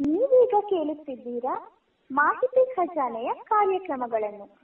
ನೀವೀಗ ಕೇಳುತ್ತಿದ್ದೀರಾ ಮಾಹಿತಿ ಖಜಾನೆಯ ಕಾರ್ಯಕ್ರಮಗಳನ್ನು.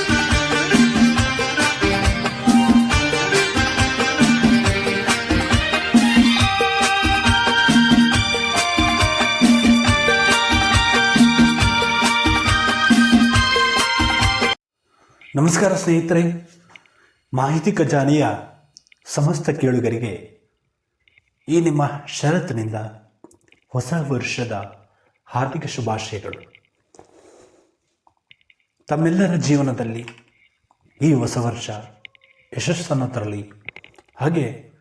ನಮಸ್ಕಾರ ಸ್ನೇಹಿತರೆ. ಮಾಹಿತಿ ಖಜಾನೆಯ ಸಮಸ್ತ ಕೇಳುಗರಿಗೆ ಈ ನಿಮ್ಮ ಷರತ್ತಿನಿಂದ ಹೊಸ ವರ್ಷದ ಹಾರ್ದಿಕ ಶುಭಾಶಯಗಳು. ತಮ್ಮೆಲ್ಲರ ಜೀವನದಲ್ಲಿ ಈ ಹೊಸ ವರ್ಷ ಯಶಸ್ಸನ್ನು ತರಲಿ. ಹಾಗೆ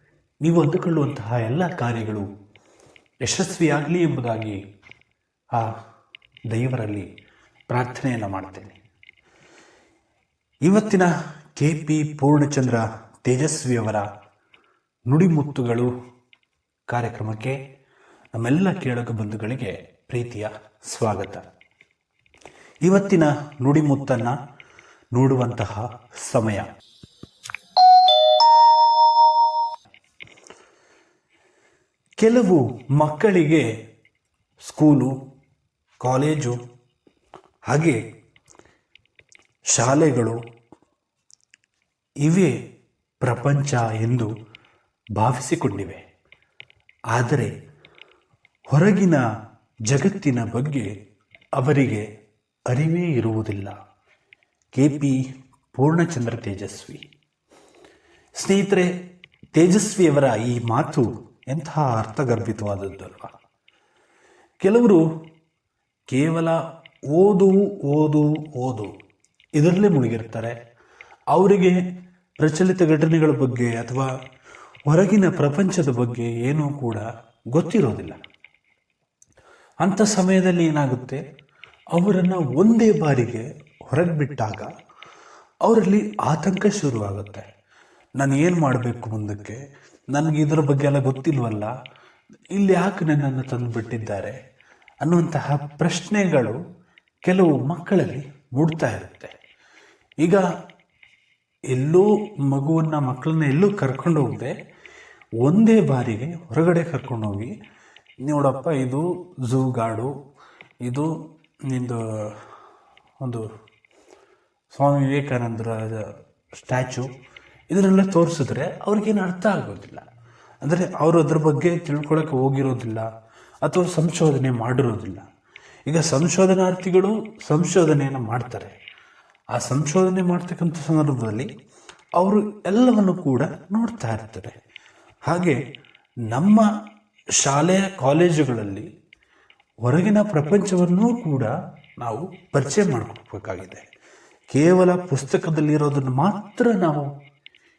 ನೀವು ಅಂದುಕೊಳ್ಳುವಂತಹ ಎಲ್ಲ ಕಾರ್ಯಗಳು ಯಶಸ್ವಿಯಾಗಲಿ ಎಂಬುದಾಗಿ ಆ ದೇವರಲ್ಲಿ ಪ್ರಾರ್ಥನೆಯನ್ನು ಮಾಡ್ತೇನೆ. ಇವತ್ತಿನ ಕೆ ಪಿ ಪೂರ್ಣಚಂದ್ರ ತೇಜಸ್ವಿಯವರ ನುಡಿಮುತ್ತುಗಳು ಕಾರ್ಯಕ್ರಮಕ್ಕೆ ನಮ್ಮೆಲ್ಲ ಕೇಳಕ ಬಂಧುಗಳಿಗೆ ಪ್ರೀತಿಯ ಸ್ವಾಗತ. ಇವತ್ತಿನ ನುಡಿಮುತ್ತನ್ನು ನೋಡುವಂತಹ ಸಮಯ. ಕೆಲವು ಮಕ್ಕಳಿಗೆ ಸ್ಕೂಲು, ಕಾಲೇಜು ಹಾಗೆ ಶಾಲೆಗಳು ಇವೇ ಪ್ರಪಂಚ ಎಂದು ಭಾವಿಸಿಕೊಂಡಿವೆ. ಆದರೆ ಹೊರಗಿನ ಜಗತ್ತಿನ ಬಗ್ಗೆ ಅವರಿಗೆ ಅರಿವೇ ಇರುವುದಿಲ್ಲ. K P Purnachandra Tejaswi. ಸ್ನೇಹಿತರೆ, ತೇಜಸ್ವಿಯವರ ಈ ಮಾತು ಎಂತಹ ಅರ್ಥಗರ್ಭಿತವಾದದ್ದಲ್ವ? ಕೆಲವರು ಕೇವಲ ಓದು ಓದು ಓದು ಇದರಲ್ಲೇ ಮುಳುಗಿರ್ತಾರೆ. ಅವರಿಗೆ ಪ್ರಚಲಿತ ಘಟನೆಗಳ ಬಗ್ಗೆ ಅಥವಾ ಹೊರಗಿನ ಪ್ರಪಂಚದ ಬಗ್ಗೆ ಏನೂ ಕೂಡ ಗೊತ್ತಿರೋದಿಲ್ಲ. ಅಂಥ ಸಮಯದಲ್ಲಿ ಏನಾಗುತ್ತೆ? ಅವರನ್ನು ಒಂದೇ ಬಾರಿಗೆ ಹೊರಗೆ ಬಿಟ್ಟಾಗ ಅವರಲ್ಲಿ ಆತಂಕ ಶುರುವಾಗುತ್ತೆ. ನಾನು ಏನು ಮಾಡಬೇಕು ಮುಂದಕ್ಕೆ? ನನಗೆ ಇದರ ಬಗ್ಗೆ ಎಲ್ಲ ಗೊತ್ತಿಲ್ವಲ್ಲ? ಇಲ್ಲಿ ಯಾಕೆ ನನ್ನನ್ನು ತಂದು ಬಿಟ್ಟಿದ್ದಾರೆ ಅನ್ನುವಂತಹ ಪ್ರಶ್ನೆಗಳು ಕೆಲವು ಮಕ್ಕಳಲ್ಲಿ ಮೂಡ್ತಾ ಇರುತ್ತೆ. ಈಗ ಎಲ್ಲೂ ಮಗುವನ್ನು, ಮಕ್ಕಳನ್ನ ಎಲ್ಲೂ ಕರ್ಕೊಂಡು ಹೋಗದೆ, ಒಂದೇ ಬಾರಿಗೆ ಹೊರಗಡೆ ಕರ್ಕೊಂಡೋಗಿ ನೋಡಪ್ಪ, ಇದು ಝೂ ಗಾಡು, ಇದು ನಿಂದು ಒಂದು ಸ್ವಾಮಿ ವಿವೇಕಾನಂದರ ಸ್ಟ್ಯಾಚು, ಇದನ್ನೆಲ್ಲ ತೋರಿಸಿದ್ರೆ ಅವ್ರಿಗೇನು ಅರ್ಥ ಆಗೋದಿಲ್ಲ. ಅಂದರೆ ಅವರು ಅದ್ರ ಬಗ್ಗೆ ತಿಳ್ಕೊಳಕ್ಕೆ ಹೋಗಿರೋದಿಲ್ಲ, ಅಥವಾ ಸಂಶೋಧನೆ ಮಾಡಿರೋದಿಲ್ಲ. ಈಗ ಸಂಶೋಧನಾರ್ಥಿಗಳು ಸಂಶೋಧನೆಯನ್ನು ಮಾಡ್ತಾರೆ. ಆ ಸಂಶೋಧನೆ ಮಾಡ್ತಕ್ಕಂಥ ಸಂದರ್ಭದಲ್ಲಿ ಅವರು ಎಲ್ಲವನ್ನು ಕೂಡ ನೋಡ್ತಾ ಇರ್ತಾರೆ. ಹಾಗೆ ನಮ್ಮ ಶಾಲೆ, ಕಾಲೇಜುಗಳಲ್ಲಿ ಹೊರಗಿನ ಪ್ರಪಂಚವನ್ನೂ ಕೂಡ ನಾವು ಪರಿಚಯ ಮಾಡಿಕೊಡ್ಬೇಕಾಗಿದೆ. ಕೇವಲ ಪುಸ್ತಕದಲ್ಲಿರೋದನ್ನು ಮಾತ್ರ ನಾವು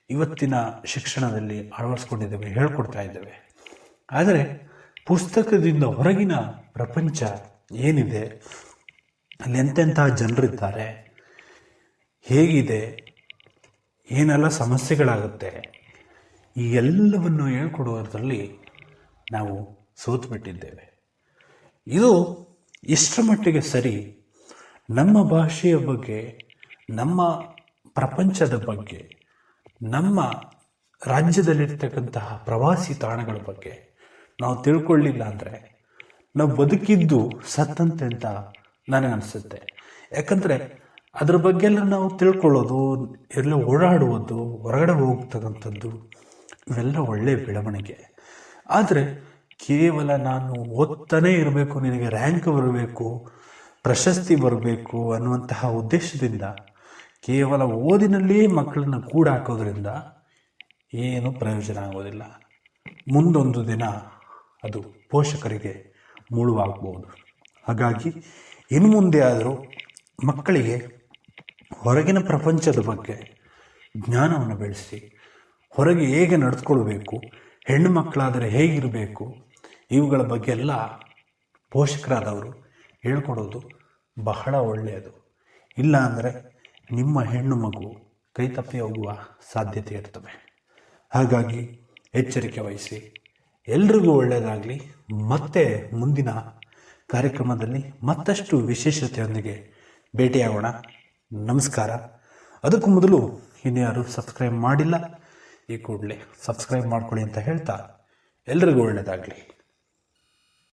ಇವತ್ತಿನ ಶಿಕ್ಷಣದಲ್ಲಿ ಅಳವಡಿಸ್ಕೊಂಡಿದ್ದೇವೆ, ಹೇಳ್ಕೊಡ್ತಾ ಇದ್ದೇವೆ. ಆದರೆ ಪುಸ್ತಕದಿಂದ ಹೊರಗಿನ ಪ್ರಪಂಚ ಏನಿದೆ, ಅಲ್ಲಿ ಎಂತೆಂಥ ಜನರಿದ್ದಾರೆ ಹೇಗಿದೆ? ಏನೆಲ್ಲ ಸಮಸ್ಯೆಗಳಾಗುತ್ತೆ? ಈ ಎಲ್ಲವನ್ನು ಹೇಳ್ಕೊಡುವುದರಲ್ಲಿ ನಾವು ಸೋತು ಬಿಟ್ಟಿದ್ದೇವೆ ಇದು ಇಷ್ಟರ ಮಟ್ಟಿಗೆ ಸರಿ? ನಮ್ಮ ಭಾಷೆಯ ಬಗ್ಗೆ, ನಮ್ಮ ಪ್ರಪಂಚದ ಬಗ್ಗೆ, ನಮ್ಮ ರಾಜ್ಯದಲ್ಲಿರ್ತಕ್ಕಂತಹ ಪ್ರವಾಸಿ ತಾಣಗಳ ಬಗ್ಗೆ ನಾವು ತಿಳ್ಕೊಳ್ಳಿಲ್ಲ ಅಂದರೆ ನಾವು ಬದುಕಿದ್ದು ಸತ್ತಂತೆ ಅಂತ ನನಗನ್ಸುತ್ತೆ. ಯಾಕಂದರೆ ಅದ್ರ ಬಗ್ಗೆ ಎಲ್ಲ ನಾವು ತಿಳ್ಕೊಳ್ಳೋದು, ಎಲ್ಲ ಓಡಾಡುವುದು, ಹೊರಗಡೆ ಹೋಗ್ತಕ್ಕಂಥದ್ದು, ಇವೆಲ್ಲ ಒಳ್ಳೆಯ ಬೆಳವಣಿಗೆ. ಆದರೆ ಕೇವಲ ನಾನು ಓದ್ತಾನೇ ಇರಬೇಕು, ನಿನಗೆ ರ್ಯಾಂಕ್ ಬರಬೇಕು, ಪ್ರಶಸ್ತಿ ಬರಬೇಕು ಅನ್ನುವಂತಹ ಉದ್ದೇಶದಿಂದ, ಕೇವಲ ಓದಿನಲ್ಲಿಯೇ ಮಕ್ಕಳನ್ನು ಕೂಡ ಹಾಕೋದ್ರಿಂದ ಏನು ಪ್ರಯೋಜನ ಆಗೋದಿಲ್ಲ. ಮುಂದೊಂದು ದಿನ ಅದು ಪೋಷಕರಿಗೆ ಮುಳುವಾಗಬಹುದು ಹಾಗಾಗಿ ಇನ್ನು ಮುಂದೆ ಆದರೂ ಮಕ್ಕಳಿಗೆ ಹೊರಗಿನ ಪ್ರಪಂಚದ ಬಗ್ಗೆ ಜ್ಞಾನವನ್ನು ಬೆಳೆಸಿ, ಹೊರಗೆ ಹೇಗೆ ನಡೆದುಕೊಳ್ಬೇಕು, ಹೆಣ್ಣು ಮಕ್ಕಳಾದರೆ ಹೇಗಿರಬೇಕು, ಇವುಗಳ ಬಗ್ಗೆ ಎಲ್ಲ ಪೋಷಕರಾದವರು ಹೇಳ್ಕೊಡೋದು ಬಹಳ ಒಳ್ಳೆಯದು. ಇಲ್ಲ ಅಂದರೆ ನಿಮ್ಮ ಹೆಣ್ಣು ಮಗು ಕೈ ತಪ್ಪಿ ಹೋಗುವ ಸಾಧ್ಯತೆ ಇರ್ತವೆ ಹಾಗಾಗಿ ಎಚ್ಚರಿಕೆ ವಹಿಸಿ. ಎಲ್ರಿಗೂ ಒಳ್ಳೆಯದಾಗಲಿ. ಮತ್ತೆ ಮುಂದಿನ ಕಾರ್ಯಕ್ರಮದಲ್ಲಿ ಮತ್ತಷ್ಟು ವಿಶೇಷತೆಯೊಂದಿಗೆ ಭೇಟಿಯಾಗೋಣ. ನಮಸ್ಕಾರ. ಅದಕ್ಕೂ ಮೊದಲು ಇನ್ಯಾರು ಸಬ್ಸ್ಕ್ರೈಬ್ ಮಾಡಿಲ್ಲ ಈ ಕೂಡಲೇ ಸಬ್ಸ್ಕ್ರೈಬ್ ಮಾಡ್ಕೊಳ್ಳಿ ಅಂತ ಹೇಳ್ತಾ ಎಲ್ರಿಗೂ ಒಳ್ಳೆಯದಾಗಲಿ